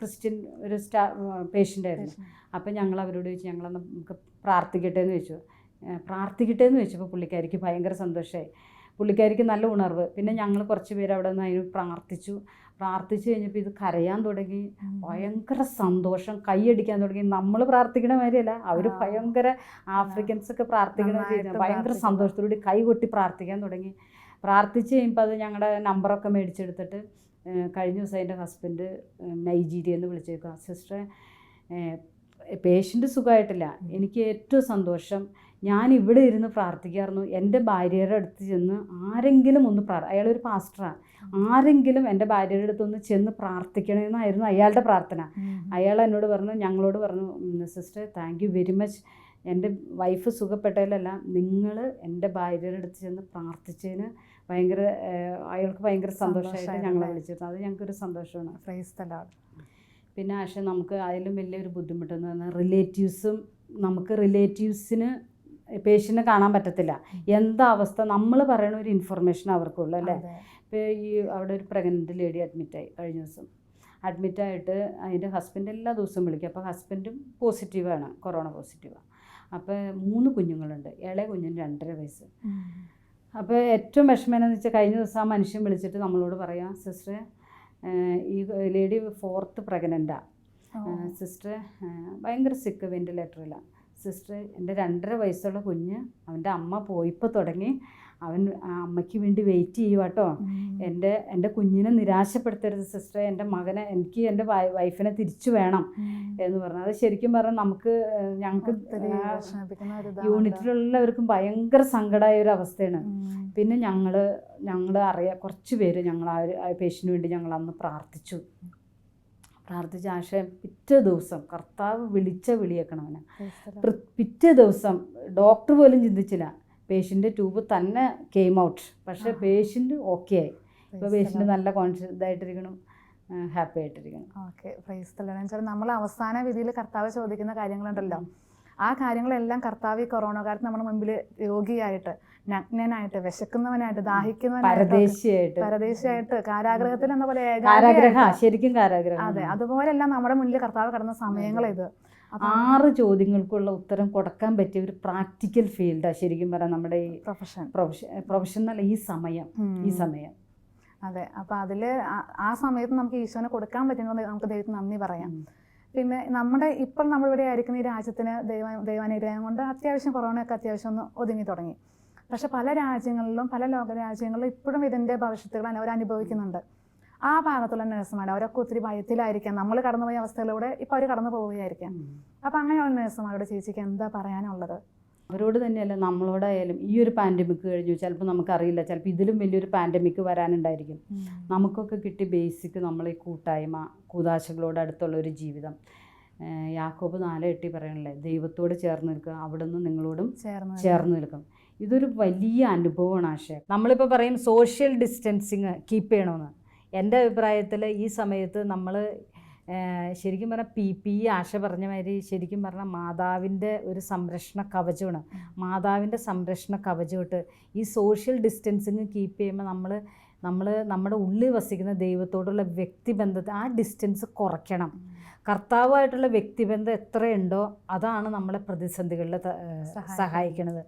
ക്രിസ്ത്യൻ ഒരു സ്റ്റാ പേഷ്യന്റ് ആയിരുന്നു. അപ്പം ഞങ്ങൾ അവരോട് ചോദിച്ചു ഞങ്ങളൊന്ന് നമുക്ക് പ്രാർത്ഥിക്കട്ടെ എന്ന് ചോദിച്ചു. പ്രാർത്ഥിക്കട്ടെ എന്ന് ചോദിച്ചപ്പോൾ പുള്ളിക്കാരിക്ക് ഭയങ്കര സന്തോഷമായി പുള്ളിക്കാരിക്ക് നല്ല ഉണർവ്. പിന്നെ ഞങ്ങൾ കുറച്ച് പേര് അവിടെ നിന്ന് അതിന് പ്രാർത്ഥിച്ചു. പ്രാർത്ഥിച്ചു കഴിഞ്ഞപ്പോൾ ഇത് കരയാൻ തുടങ്ങി. ഭയങ്കര സന്തോഷം. കൈയടിക്കാൻ തുടങ്ങി. നമ്മൾ പ്രാർത്ഥിക്കണ മാതിരിയല്ല. അവർ ഭയങ്കര ആഫ്രിക്കൻസ് ഒക്കെ പ്രാർത്ഥിക്കണ ഭയങ്കര സന്തോഷത്തോടെ സന്തോഷത്തോടുകൂടി കൈ കൊട്ടി പ്രാർത്ഥിക്കാൻ തുടങ്ങി. പ്രാർത്ഥിച്ച് കഴിയുമ്പോൾ അത് ഞങ്ങളുടെ നമ്പറൊക്കെ മേടിച്ചെടുത്തിട്ട് കഴിഞ്ഞ ദിവസം എന്റെ ഹസ്ബൻഡ് നൈജീരിയയിൽ നിന്ന് വിളിച്ചേക്കുക സിസ്റ്ററെ പേഷ്യന്റ് സുഖമായിട്ടില്ല എനിക്ക് ഏറ്റവും സന്തോഷം ഞാൻ ഇവിടെ ഇരുന്ന് പ്രാർത്ഥിക്കായിരുന്നു എന്റെ ഭാര്യയുടെ അടുത്ത് ചെന്ന് ആരെങ്കിലും ഒന്ന് പ്രാർ അയാളൊരു പാസ്റ്ററാണ് ആരെങ്കിലും എന്റെ ഭാര്യയുടെ അടുത്തൊന്ന് ചെന്ന് പ്രാർത്ഥിക്കണമെന്നായിരുന്നു അയാളുടെ പ്രാർത്ഥന. അയാൾ എന്നോട് പറഞ്ഞു ഞങ്ങളോട് പറഞ്ഞു sister thank you very much എന്റെ വൈഫ് സുഖപ്പെട്ടതിലല്ല നിങ്ങൾ എന്റെ ഭാര്യയുടെ അടുത്ത് ചെന്ന് പ്രാർത്ഥിച്ചതിന് ഭയങ്കര അയാൾക്ക് ഭയങ്കര സന്തോഷമായിട്ട് ഞങ്ങളെ? വിളിച്ചിരുന്നു. അത് ഞങ്ങൾക്കൊരു സന്തോഷമാണ്. പ്രൈസ് പിന്നെ പക്ഷേ നമുക്ക് അതിലും വലിയൊരു ബുദ്ധിമുട്ടെന്ന് പറഞ്ഞാൽ റിലേറ്റീവ്സും നമുക്ക് റിലേറ്റീവ്സിന് പേഷ്യന്റിനെ കാണാൻ പറ്റത്തില്ല. എന്താ അവസ്ഥ? നമ്മൾ പറയണ ഒരു ഇൻഫർമേഷൻ അവർക്കുള്ളൂ അല്ലേ. ഇപ്പോൾ ഈ അവിടെ ഒരു പ്രഗ്നന്റ് ലേഡി അഡ്മിറ്റായി കഴിഞ്ഞ ദിവസം. അഡ്മിറ്റായിട്ട് അതിന്റെ ഹസ്ബൻഡ് എല്ലാ ദിവസവും വിളിക്കും. അപ്പോൾ ഹസ്ബൻഡും പോസിറ്റീവാണ് കൊറോണ പോസിറ്റീവാണ് അപ്പോൾ മൂന്ന് കുഞ്ഞുങ്ങളുണ്ട്. ഇളയ കുഞ്ഞിന് രണ്ടര വയസ്സ്. അപ്പോൾ ഏറ്റവും വിഷമം എന്ന് വെച്ചാൽ കഴിഞ്ഞ ദിവസം ആ മനുഷ്യൻ വിളിച്ചിട്ട് നമ്മളോട് പറയാം സിസ്റ്റർ ഈ ലേഡി ഫോർത്ത് പ്രഗ്നന്റാണ് സിസ്റ്റർ ഭയങ്കര സിക്ക് വെന്റിലേറ്ററിലാണ് സിസ്റ്റർ എന്റെ രണ്ടര വയസ്സുള്ള കുഞ്ഞ് അവന്റെ അമ്മ പോയിപ്പോൾ തുടങ്ങി. അവൻ അമ്മയ്ക്ക് വേണ്ടി വെയിറ്റ് ചെയ്യുക കേട്ടോ എന്റെ എന്റെ കുഞ്ഞിനെ നിരാശപ്പെടുത്തരുത് സിസ്റ്റർ എന്റെ മകനെ എനിക്ക് എന്റെ വൈഫിനെ തിരിച്ചു വേണം എന്ന് പറഞ്ഞു. അത് ശരിക്കും പറഞ്ഞാൽ നമുക്ക് ഞങ്ങൾക്ക്. യൂണിറ്റിലുള്ളവർക്കും ഭയങ്കര സങ്കടമായ ഒരു അവസ്ഥയാണ് പിന്നെ ഞങ്ങൾ ഞങ്ങൾ അറിയാം കുറച്ച് പേര് ഞങ്ങൾ ആ ഒരു പേഷ്യന് വേണ്ടി ഞങ്ങൾ അന്ന് പ്രാർത്ഥിച്ചു. പ്രാർത്ഥിച്ച ആശയം പിറ്റേ ദിവസം കർത്താവ് വിളിച്ച വിളിയേക്കണവനെ പിറ്റേ ദിവസം ഡോക്ടർ പോലും ചിന്തിച്ചില്ല. പേഷ്യന്റെ ട്യൂബ് തന്നെ കെയിം ഔട്ട് പക്ഷേ. പേഷ്യന്റ് ഓക്കെ ആയി. ഇപ്പോൾ പേഷ്യന്റ് നല്ല കോൺഷ്യസ് ഇതായിട്ടിരിക്കണം ഹാപ്പി ആയിട്ടിരിക്കണം. ഓക്കെ പ്രൈസ് ദ വെച്ചാൽ നമ്മൾ അവസാന വിധിയിൽ കർത്താവ് ചോദിക്കുന്ന കാര്യങ്ങളുണ്ടല്ലോ. ആ കാര്യങ്ങളെല്ലാം കർത്താവ് ഈ കൊറോണ കാലത്ത് നമ്മുടെ മുമ്പിൽ രോഗിയായിട്ട് നഗ്നനായിട്ട് വിശക്കുന്നവനായിട്ട് ദാഹിക്കുന്നവനായിട്ട് പരദേശിയായിട്ട്. കാരാഗ്രഹത്തിൽ എന്ന പോലെ കാരാഗ്രഹ ശരിക്കും കാരാഗ്രഹം. അതെ അതുപോലെയല്ല നമ്മുടെ മുന്നിൽ കർത്താവ് കടന്ന സമയങ്ങൾ ഇത്. ആറ് ചോദ്യങ്ങൾക്കുള്ള ഉത്തരം കൊടുക്കാൻ പറ്റിയ ഒരു പ്രാക്ടിക്കൽ ഫീൽഡാണ് ശരിക്കും പറയാം നമ്മുടെ ഈ പ്രൊഫഷൻ. പ്രൊഫഷൻ പ്രൊഫഷണൽ ഈ സമയം ഈ സമയം. അതെ അപ്പൊ അതിൽ ആ- സമയത്ത് നമുക്ക് ഈശോനെ കൊടുക്കാൻ പറ്റുന്നത് നമുക്ക് ദൈവത്തിന് നന്ദി പറയാം. പിന്നെ നമ്മുടെ ഇപ്പോൾ നമ്മളിവിടെ ആയിരിക്കുന്ന ഈ രാജ്യത്തിന് ദൈവ ദൈവാനുഗ്രഹം കൊണ്ട് അത്യാവശ്യം കൊറോണയൊക്കെ അത്യാവശ്യം ഒന്ന് ഒതുങ്ങി തുടങ്ങി. പക്ഷെ പല രാജ്യങ്ങളിലും പല ലോക രാജ്യങ്ങളിലും ഇപ്പോഴും ഇതിന്റെ ഭവിഷ്യത്തുകൾ അവർ അനുഭവിക്കുന്നുണ്ട്. ആ ഭാഗത്തുള്ള നഴ്സുമാർ അവരൊക്കെ ഒത്തിരി ഭയത്തിലായിരിക്കാം. നമ്മൾ കടന്നുപോയ അവസ്ഥയിലൂടെ ഇപ്പോൾ അവർ കടന്നു പോവുകയായിരിക്കാം അപ്പോൾ അപ്പം അങ്ങനെയുള്ള നഴ്സുമാരുടെ ചേച്ചിക്ക് എന്താ പറയാനുള്ളത്? അവരോട് തന്നെയല്ല നമ്മളോടായാലും ഈ ഒരു പാൻഡമിക് കഴിഞ്ഞു ചിലപ്പോൾ നമുക്കറിയില്ല ചിലപ്പോൾ ഇതിലും വലിയൊരു പാൻഡമിക് വരാനുണ്ടായിരിക്കും. നമുക്കൊക്കെ കിട്ടി ബേസിക് നമ്മൾ ഈ കൂട്ടായ്മ കൂതാശകളോട് അടുത്തുള്ള ഒരു ജീവിതം. യാക്കോബ് നാല് എട്ടി പറയണല്ലേ ദൈവത്തോട് ചേർന്ന് നിൽക്കുക അവിടുന്ന് നിങ്ങളോടും ചേർന്ന് ചേർന്ന് നിൽക്കും. ഇതൊരു വലിയ അനുഭവമാണ് ആശയം നമ്മളിപ്പോൾ പറയും സോഷ്യൽ ഡിസ്റ്റൻസിങ് കീപ്പ് ചെയ്യണമെന്ന് എന്റെ അഭിപ്രായത്തിൽ ഈ സമയത്ത് നമ്മൾ ശരിക്കും പറഞ്ഞാൽ പി പി ആശ പറഞ്ഞ മാതിരി ശരിക്കും പറഞ്ഞാൽ മാതാവിന്റെ ഒരു സംരക്ഷണ കവചമാണ്. മാതാവിന്റെ സംരക്ഷണ കവചമിട്ട് ഈ സോഷ്യൽ ഡിസ്റ്റൻസിങ് കീപ്പ് ചെയ്യുമ്പോൾ നമ്മൾ നമ്മൾ നമ്മുടെ ഉള്ളിൽ വസിക്കുന്ന ദൈവത്തോടുള്ള വ്യക്തിബന്ധത്തെ ആ ഡിസ്റ്റൻസ് കുറയ്ക്കണം. കർത്താവുമായിട്ടുള്ള വ്യക്തിബന്ധം എത്രയുണ്ടോ അതാണ് നമ്മളെ പ്രതിസന്ധികളിൽ സഹായിക്കുന്നത്.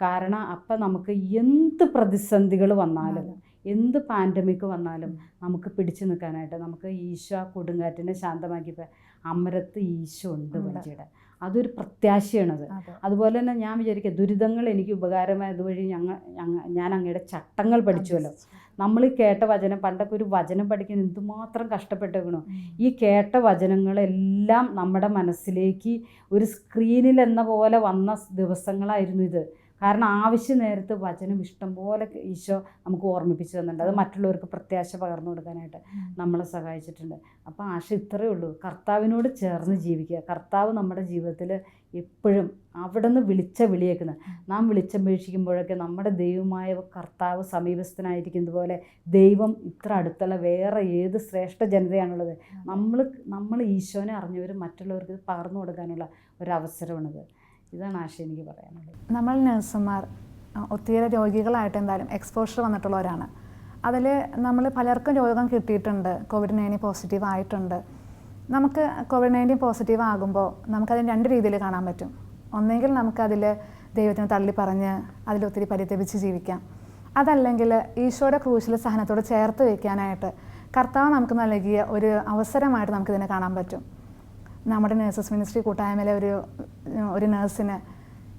കാരണം അപ്പം നമുക്ക് എന്ത് പ്രതിസന്ധികൾ വന്നാലും എന്ത് പാൻഡമിക് വന്നാലും നമുക്ക് പിടിച്ചു നിൽക്കാനായിട്ട് നമുക്ക് ഈശോ കൊടുങ്കാറ്റിനെ ശാന്തമാക്കിയപ്പോൾ അമരത്ത് ഈശോ ഉണ്ട്. വഞ്ചിയുടെ. അതൊരു പ്രത്യാശയാണത്. അതെ. അതുപോലെ തന്നെ ഞാൻ വിചാരിക്കുക ദുരിതങ്ങൾ എനിക്ക് ഉപകാരമായത് വഴി ഞങ്ങ ഞങ്ങ ഞാൻ അങ്ങയുടെ ചട്ടങ്ങൾ പഠിച്ചുവല്ലോ. നമ്മൾ കേട്ട വചനം പണ്ടൊക്കെ ഒരു വചനം പഠിക്കാൻ എന്തുമാത്രം കഷ്ടപ്പെട്ടേക്കണോ ഈ കേട്ട വചനങ്ങളെല്ലാം നമ്മുടെ മനസ്സിലേക്ക് ഒരു സ്ക്രീനിൽ എന്ന പോലെ വന്ന ദിവസങ്ങളായിരുന്നു ഇത്. കാരണം ആവശ്യ നേരത്ത് വചനം ഇഷ്ടം പോലെ ഈശോ നമുക്ക് ഓർമ്മിപ്പിച്ചു തന്നിട്ടുണ്ട്. അത് മറ്റുള്ളവർക്ക് പ്രത്യാശ പകർന്നു കൊടുക്കാനായിട്ട് നമ്മളെ സഹായിച്ചിട്ടുണ്ട്. അപ്പോൾ ആശ ഇത്രയേ ഉള്ളൂ. കർത്താവിനോട് ചേർന്ന് ജീവിക്കുക. കർത്താവ് നമ്മുടെ ജീവിതത്തിൽ എപ്പോഴും അവിടെ നിന്ന് വിളിച്ച വിളിയേക്കുന്നത്. നാം വിളിച്ചപേക്ഷിക്കുമ്പോഴൊക്കെ നമ്മുടെ ദൈവമായ കർത്താവ് സമീപസ്ഥനായിരിക്കുന്നത് പോലെ ദൈവം ഇത്ര അടുത്തുള്ള വേറെ ഏത് ശ്രേഷ്ഠ ജനതയാണുള്ളത്? നമ്മൾ നമ്മൾ ഈശോനെ അറിഞ്ഞവർ മറ്റുള്ളവർക്ക് പകർന്നു കൊടുക്കാനുള്ള ഒരവസരമാണിത്. ഇതാണ് ആശ എനിക്ക് പറയാനുള്ളത്. നമ്മൾ നഴ്സുമാർ ഒത്തിരി രോഗികളായിട്ട് എന്തായാലും എക്സ്പോഷർ വന്നിട്ടുള്ളവരാണ്. അതിൽ നമ്മൾ പലർക്കും രോഗം കിട്ടിയിട്ടുണ്ട്. കോവിഡ് നയന്റീൻ പോസിറ്റീവ് ആയിട്ടുണ്ട്. നമുക്ക് കോവിഡ് നയന്റീൻ പോസിറ്റീവ് ആകുമ്പോൾ നമുക്കതിന് രണ്ട് രീതിയിൽ കാണാൻ പറ്റും. ഒന്നെങ്കിൽ നമുക്കതിൽ ദൈവത്തിന് തള്ളി പറഞ്ഞ് അതിലൊത്തിരി പരിതപിച്ച് ജീവിക്കാം. അതല്ലെങ്കിൽ ഈശോയുടെ ക്രൂശിലെ സഹനത്തോട് ചേർത്ത് വയ്ക്കാനായിട്ട് കർത്താവ് നമുക്ക് നൽകിയ ഒരു അവസരമായിട്ട് നമുക്കിതിനെ കാണാൻ പറ്റും. നമ്മുടെ നേഴ്സസ് മിനിസ്ട്രി കൂട്ടായ്മയിലെ ഒരു ഒരു നേഴ്സിന്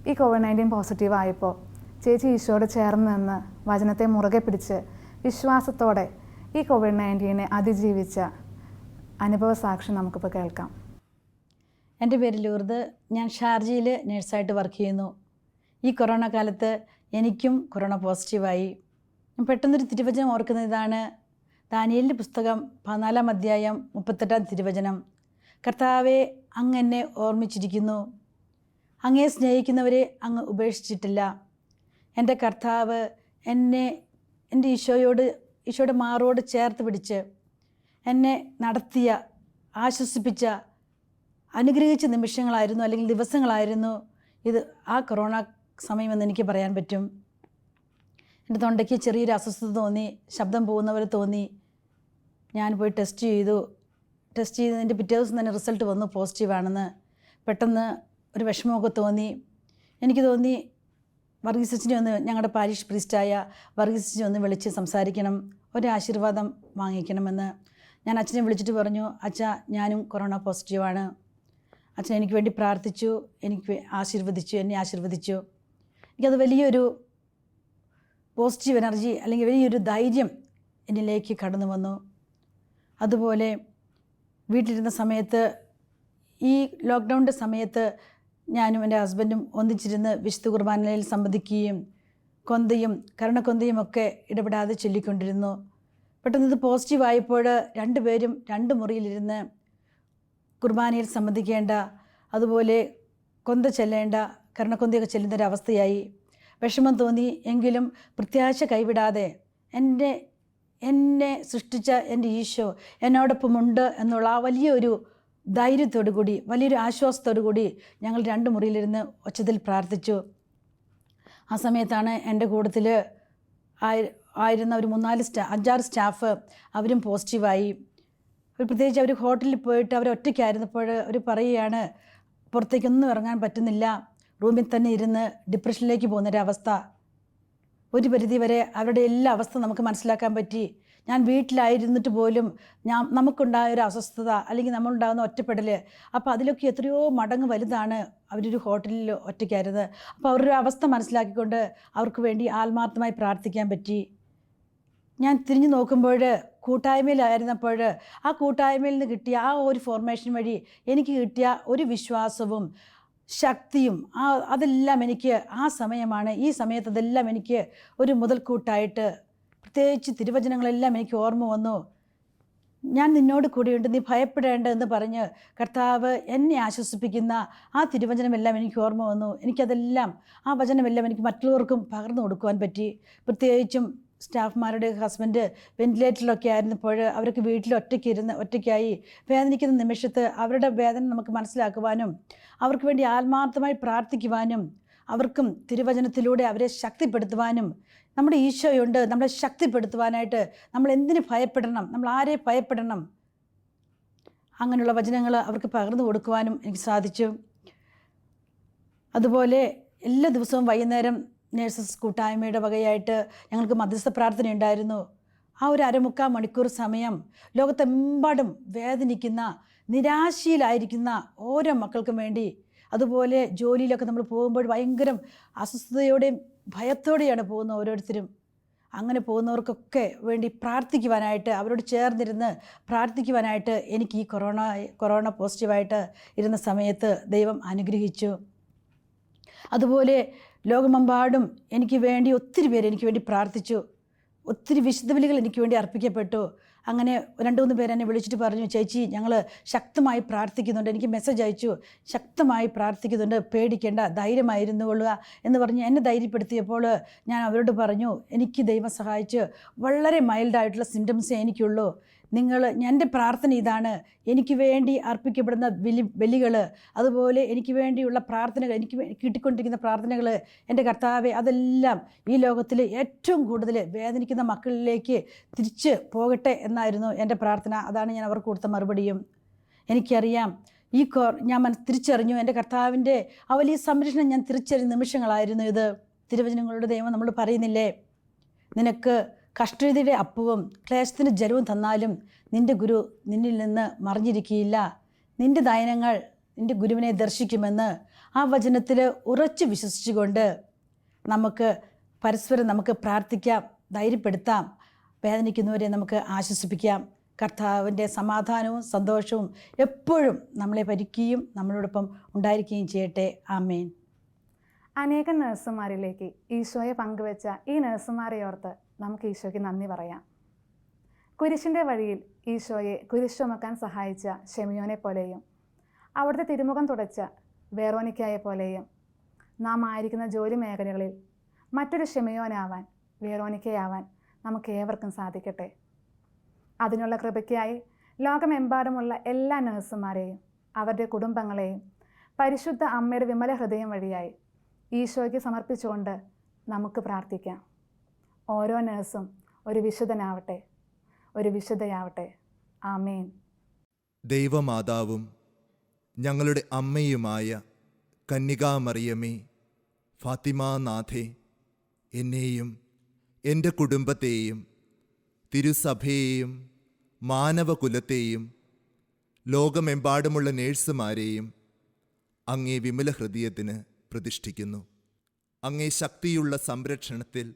ഈ കോവിഡ് നയന്റീൻ പോസിറ്റീവ് ആയപ്പോൾ ചേച്ചി ഈശോയോട് ചേർന്ന് നിന്ന് വചനത്തെ മുറുകെ പിടിച്ച് വിശ്വാസത്തോടെ ഈ കോവിഡ് നയന്റീനെ അതിജീവിച്ച അനുഭവ സാക്ഷി നമുക്കിപ്പോൾ കേൾക്കാം. എന്റെ പേര് ലൂർദ്. ഞാൻ ഷാർജയിൽ നഴ്സായിട്ട് വർക്ക് ചെയ്യുന്നു. ഈ കൊറോണ കാലത്ത് എനിക്കും കൊറോണ പോസിറ്റീവായി. പെട്ടെന്നൊരു തിരുവചനം ഓർക്കുന്ന ഇതാണ്. ദാനിയലിന്റെ പുസ്തകം പതിനാലാം അധ്യായം മുപ്പത്തെട്ടാം തിരുവചനം. കർത്താവെ അങ്ങ് എന്നെ ഓർമ്മിച്ചിരിക്കുന്നു. അങ്ങയെ സ്നേഹിക്കുന്നവരെ അങ്ങ് ഉപേക്ഷിച്ചിട്ടില്ല. എന്റെ കർത്താവ് എന്നെ എന്റെ ഈശോയോട് ഈശോയുടെ മാറോട് ചേർത്ത് പിടിച്ച് എന്നെ നടത്തിയ ആശ്വസിപ്പിച്ച അനുഗ്രഹിച്ച നിമിഷങ്ങളായിരുന്നു അല്ലെങ്കിൽ ദിവസങ്ങളായിരുന്നു ഇത് ആ കൊറോണ സമയമെന്ന് എനിക്ക് പറയാൻ പറ്റും. എന്റെ തൊണ്ടയ്ക്ക് ചെറിയൊരു അസ്വസ്ഥത തോന്നി ശബ്ദം പോകുന്ന പോലെ തോന്നി. ഞാൻ പോയി ടെസ്റ്റ് ചെയ്തു. ടെസ്റ്റ് ചെയ്തതിന്റെ പിറ്റേ ദിവസം തന്നെ റിസൾട്ട് വന്നു പോസിറ്റീവാണെന്ന് പെട്ടെന്ന് ഒരു വിഷമമൊക്കെ തോന്നി. എനിക്ക് തോന്നി വർഗീസ് അച്ഛനെ ഒന്ന് ഞങ്ങളുടെ പാരിഷ് പ്രീസ്റ്റായ വർഗീസ് അച്ഛനെ ഒന്ന് വിളിച്ച് സംസാരിക്കണം. ഒരു ആശീർവാദം വാങ്ങിക്കണമെന്ന്. ഞാൻ അച്ഛനെ വിളിച്ചിട്ട് പറഞ്ഞു അച്ഛ ഞാനും കൊറോണ പോസിറ്റീവാണ് അച്ഛൻ എനിക്ക് വേണ്ടി പ്രാർത്ഥിച്ചു എനിക്ക് ആശീർവദിച്ചു എന്നെ ആശീർവദിച്ചു. എനിക്കത് വലിയൊരു പോസിറ്റീവ് എനർജി അല്ലെങ്കിൽ വലിയൊരു ധൈര്യം എന്നിലേക്ക് കടന്നു വന്നു. അതുപോലെ വീട്ടിലിരുന്ന സമയത്ത് ഈ ലോക്ക്ഡൗണിന്റെ സമയത്ത് ഞാനും എന്റെ ഹസ്ബൻഡും ഒന്നിച്ചിരുന്ന് വിശുദ്ധ കുർബാനയിൽ സംബന്ധിക്കുകയും കൊന്തയും കരുണക്കൊന്തയും ഒക്കെ ഇടപെടാതെ ചൊല്ലിക്കൊണ്ടിരുന്നു. പെട്ടെന്ന് ഇത് പോസിറ്റീവ് ആയപ്പോൾ രണ്ടുപേരും രണ്ട് മുറിയിലിരുന്ന് കുർബാനയിൽ സംബന്ധിക്കേണ്ട അതുപോലെ കൊന്ത ചെല്ലേണ്ട കരുണക്കൊന്തയൊക്കെ ചെല്ലുന്ന ഒരവസ്ഥയായി വിഷമം തോന്നി എങ്കിലും പ്രത്യാശ കൈവിടാതെ എന്റെ എന്നെ സൃഷ്ടിച്ച എന്റെ ഈശോ എന്നോടൊപ്പമുണ്ട് എന്നുള്ള ആ വലിയൊരു ധൈര്യത്തോടു കൂടി വലിയൊരു ആശ്വാസത്തോടു കൂടി ഞങ്ങൾ രണ്ട് മുറിയിലിരുന്ന് ഒച്ചത്തിൽ പ്രാർത്ഥിച്ചു. ആ സമയത്താണ് എന്റെ കൂട്ടത്തിൽ ആയി ആയിരുന്ന ഒരു മൂന്നാൽ സ്റ്റാ അഞ്ചാറ് സ്റ്റാഫ് അവരും പോസിറ്റീവായി. ഒരു പ്രത്യേകിച്ച് അവർ ഹോട്ടലിൽ പോയിട്ട് അവർ ഒറ്റയ്ക്കായിരുന്നപ്പോൾ അവർ പറയുകയാണ് പുറത്തേക്കൊന്നും ഇറങ്ങാൻ പറ്റുന്നില്ല. റൂമിൽ തന്നെ ഇരുന്ന് ഡിപ്രഷനിലേക്ക് പോകുന്നൊരവസ്ഥ. ഒരു പരിധി വരെ അവരുടെ എല്ലാ അവസ്ഥ നമുക്ക് മനസ്സിലാക്കാൻ പറ്റി. ഞാൻ വീട്ടിലായിരുന്നിട്ട് പോലും ഞാൻ നമുക്കുണ്ടായ ഒരു അസ്വസ്ഥത അല്ലെങ്കിൽ നമ്മളുണ്ടാകുന്ന ഒറ്റപ്പെടൽ അപ്പോൾ അതിലൊക്കെ എത്രയോ മടങ്ങ് വലുതാണ് അവരൊരു ഹോട്ടലിൽ ഒറ്റയ്ക്കായിരുന്നത്. അപ്പോൾ അവരുടെ അവസ്ഥ മനസ്സിലാക്കിക്കൊണ്ട് അവർക്ക് വേണ്ടി ആത്മാർത്ഥമായി പ്രാർത്ഥിക്കാൻ പറ്റി. ഞാൻ തിരിഞ്ഞു നോക്കുമ്പോൾ കൂട്ടായ്മയിലായിരുന്നപ്പോൾ ആ കൂട്ടായ്മയിൽ നിന്ന് കിട്ടിയ ആ ഒരു ഫോർമേഷൻ വഴി എനിക്ക് കിട്ടിയ ഒരു വിശ്വാസവും ശക്തിയും ആ അതെല്ലാം എനിക്ക് ആ സമയമാണ് ഈ സമയത്ത് അതെല്ലാം എനിക്ക് ഒരു മുതൽക്കൂട്ടായിട്ട് പ്രത്യേകിച്ച് തിരുവചനങ്ങളെല്ലാം എനിക്ക് ഓർമ്മ വന്നു. ഞാൻ നിന്നോട് കൂടിയുണ്ട് നീ ഭയപ്പെടേണ്ട എന്ന് പറഞ്ഞ് കർത്താവ് എന്നെ ആശ്വസിപ്പിക്കുന്ന ആ തിരുവചനമെല്ലാം എനിക്ക് ഓർമ്മ വന്നു. എനിക്കതെല്ലാം ആ വചനമെല്ലാം എനിക്ക് മറ്റുള്ളവർക്കും പകർന്നു കൊടുക്കുവാൻ പറ്റി. പ്രത്യേകിച്ചും സ്റ്റാഫ്മാരുടെ ഹസ്ബൻഡ് വെന്റിലേറ്ററിലൊക്കെ ആയിരുന്നപ്പോൾ അവർക്ക് വീട്ടിൽ ഒറ്റയ്ക്ക് ഇരുന്ന് ഒറ്റയ്ക്കായി വേദനിക്കുന്ന നിമിഷത്ത് അവരുടെ വേദന നമുക്ക് മനസ്സിലാക്കുവാനും അവർക്ക് വേണ്ടി ആത്മാർത്ഥമായി പ്രാർത്ഥിക്കുവാനും അവർക്കും തിരുവചനത്തിലൂടെ അവരെ ശക്തിപ്പെടുത്തുവാനും നമ്മുടെ ഈശോയുണ്ട്. നമ്മളെ ശക്തിപ്പെടുത്തുവാനായിട്ട് നമ്മൾ എന്തിനു ഭയപ്പെടണം? നമ്മൾ ആരെ ഭയപ്പെടണം? അങ്ങനെയുള്ള വചനങ്ങൾ അവർക്ക് പകർന്നു കൊടുക്കുവാനും എനിക്ക് സാധിച്ചു. അതുപോലെ എല്ലാ ദിവസവും വൈകുന്നേരം നേഴ്സസ് കൂട്ടായ്മയുടെ വകയായിട്ട് ഞങ്ങൾക്ക് മധ്യസ്ഥ പ്രാർത്ഥന ഉണ്ടായിരുന്നു. ആ ഒരു അരമുക്കാൽ മണിക്കൂർ സമയം ലോകത്തെമ്പാടും വേദനിക്കുന്ന നിരാശയിലായിരിക്കുന്ന ഓരോ മക്കൾക്കും വേണ്ടി അതുപോലെ ജോലിയിലൊക്കെ നമ്മൾ പോകുമ്പോൾ ഭയങ്കര അസ്വസ്ഥതയോടെയും ഭയത്തോടെയാണ് പോകുന്ന ഓരോരുത്തരും. അങ്ങനെ പോകുന്നവർക്കൊക്കെ വേണ്ടി പ്രാർത്ഥിക്കുവാനായിട്ട് അവരോട് ചേർന്നിരുന്ന് പ്രാർത്ഥിക്കുവാനായിട്ട് എനിക്ക് ഈ കൊറോണ കൊറോണ പോസിറ്റീവായിട്ട് ഇരുന്ന സമയത്ത് ദൈവം അനുഗ്രഹിച്ചു. അതുപോലെ ലോകമെമ്പാടും എനിക്ക് വേണ്ടി ഒത്തിരി പേര് എനിക്ക് വേണ്ടി പ്രാർത്ഥിച്ചു. ഒത്തിരി വിശുദ്ധ ബലികൾ എനിക്ക് വേണ്ടി അർപ്പിക്കപ്പെട്ടു. അങ്ങനെ രണ്ട് മൂന്ന് പേര് എന്നെ വിളിച്ചിട്ട് പറഞ്ഞു ചേച്ചി ഞങ്ങൾ ശക്തമായി പ്രാർത്ഥിക്കുന്നുണ്ട്. എനിക്ക് മെസ്സേജ് അയച്ചു. ശക്തമായി പ്രാർത്ഥിക്കുന്നുണ്ട്. പേടിക്കേണ്ട ധൈര്യമായിരുന്നു കൊള്ളുക. എന്ന് പറഞ്ഞ് എന്നെ ധൈര്യപ്പെടുത്തിയപ്പോൾ ഞാൻ അവരോട് പറഞ്ഞു എനിക്ക് ദൈവം സഹായിച്ച് വളരെ മൈൽഡായിട്ടുള്ള സിംറ്റംസേ എനിക്കുള്ളൂ. നിങ്ങൾ എന്റെ പ്രാർത്ഥന ഇതാണ്. എനിക്ക് വേണ്ടി അർപ്പിക്കപ്പെടുന്ന ബലി ബലികൾ അതുപോലെ എനിക്ക് വേണ്ടിയുള്ള പ്രാർത്ഥനകൾ എനിക്ക് കിട്ടിക്കൊണ്ടിരിക്കുന്ന പ്രാർത്ഥനകൾ എന്റെ കർത്താവെ അതെല്ലാം ഈ ലോകത്തിൽ ഏറ്റവും കൂടുതൽ വേദനിക്കുന്ന മക്കളിലേക്ക് തിരിച്ച് പോകട്ടെ എന്നായിരുന്നു എന്റെ പ്രാർത്ഥന. അതാണ് ഞാൻ അവർക്ക് കൊടുത്ത മറുപടിയും. എനിക്കറിയാം ഈ കോർ ഞാൻ മന തിരിച്ചറിഞ്ഞു. എന്റെ കർത്താവിന്റെ ആ വലിയ സംരക്ഷണം ഞാൻ തിരിച്ചറിഞ്ഞ നിമിഷങ്ങളായിരുന്നു ഇത്. തിരുവചനങ്ങളുടെ ദൈവം നമ്മൾ പറയുന്നില്ലേ? നിനക്ക് കഷ്ടതയുടെ അപ്പവും ക്ലേശത്തിന് ജലവും തന്നാലും നിന്റെ ഗുരു നിന്നിൽ നിന്ന് മറിഞ്ഞിരിക്കുകയില്ല നിന്റെ ദയനങ്ങൾ നിന്റെ ഗുരുവിനെ ദർശിക്കുമെന്ന് ആ വചനത്തിൽ ഉറച്ചു വിശ്വസിച്ചുകൊണ്ട് നമുക്ക് പരസ്പരം നമുക്ക് പ്രാർത്ഥിക്കാം ധൈര്യപ്പെടുത്താം. വേദനിക്കുന്നവരെ നമുക്ക് ആശ്വസിപ്പിക്കാം. കർത്താവിന്റെ സമാധാനവും സന്തോഷവും എപ്പോഴും നമ്മളെ ഭരിക്കുകയും നമ്മളോടൊപ്പം ഉണ്ടായിരിക്കുകയും ചെയ്യട്ടെ. ആമേൻ. അനേകം നഴ്സുമാരിലേക്ക് ഈശോയെ പങ്കുവെച്ച ഈ നഴ്സുമാരെ ഓർത്ത് നമുക്ക് ഈശോയ്ക്ക് നന്ദി പറയാം. കുരിശിന്റെ വഴിയിൽ ഈശോയെ കുരിശ് ചുമക്കാൻ സഹായിച്ച ഷെമിയോനെ പോലെയും അവിടുത്തെ തിരുമുഖം തുടച്ച വേറോനിക്കായെ പോലെയും നാം ആയിരിക്കുന്ന ജോലി മേഖലകളിൽ മറ്റൊരു ഷെമിയോനാവാൻ വേറോനിക്കയാവാൻ നമുക്ക് ഏവർക്കും സാധിക്കട്ടെ. അതിനുള്ള കൃപയ്ക്കായി ലോകമെമ്പാടുമുള്ള എല്ലാ നഴ്സുമാരെയും അവരുടെ കുടുംബങ്ങളെയും പരിശുദ്ധ അമ്മയുടെ വിമല ഹൃദയം വഴിയായി ഈശോയ്ക്ക് സമർപ്പിച്ചുകൊണ്ട് നമുക്ക് പ്രാർത്ഥിക്കാം. ഓരോ നഴ്സും ഒരു വിശുദ്ധനാവട്ടെ ഒരു വിശുദ്ധയാവട്ടെ. ആമേൻ. ദൈവമാതാവും ഞങ്ങളുടെ അമ്മയുമായ കന്യകാമറിയമേ ഫാത്തിമാനാഥേ എന്നെയും എന്റെ കുടുംബത്തെയും തിരുസഭയെയും മാനവകുലത്തെയും ലോകമെമ്പാടുമുള്ള നേഴ്സുമാരെയും അങ്ങേ വിമല ഹൃദയത്തിന് പ്രതിഷ്ഠിക്കുന്നു. അങ്ങേ ശക്തിയുള്ള സംരക്ഷണത്തിൽ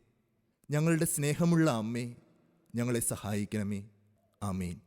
ഞങ്ങളുടെ സ്നേഹമുള്ള അമ്മേ ഞങ്ങളെ സഹായിക്കണമേ. ആമേൻ.